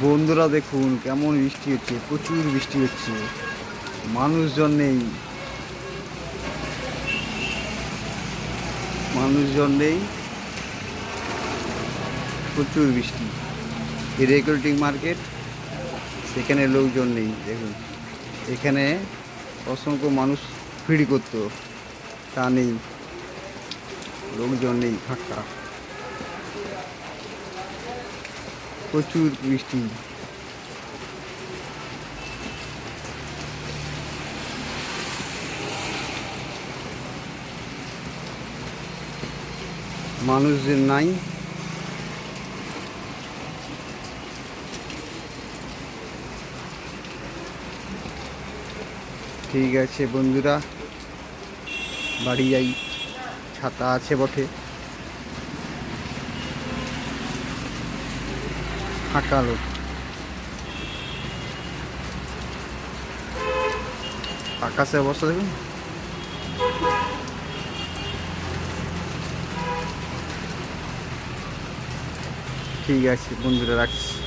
বন্ধুরা দেখুন, কেমন বৃষ্টি হচ্ছে, প্রচুর বৃষ্টি হচ্ছে। মানুষজন নেই। মানুষজন নেই। প্রচুর বৃষ্টি। রেগুলেটিং মার্কেট, সেখানে লোকজন নেই, দেখুন। এখানে অসংখ্য মানুষ ভিড় করতো, তা নেই। লোকজন নেই, ফাঁকা। প্রচুর বৃষ্টি। মানুষজন নাই। ঠিক আছে বন্ধুরা বাড়ি যাই ছাতা আছে বটে। ফাঁকা লোক। আকাশের অবস্থা দেখুন। ঠিক আছে বন্ধুরা রাখছি।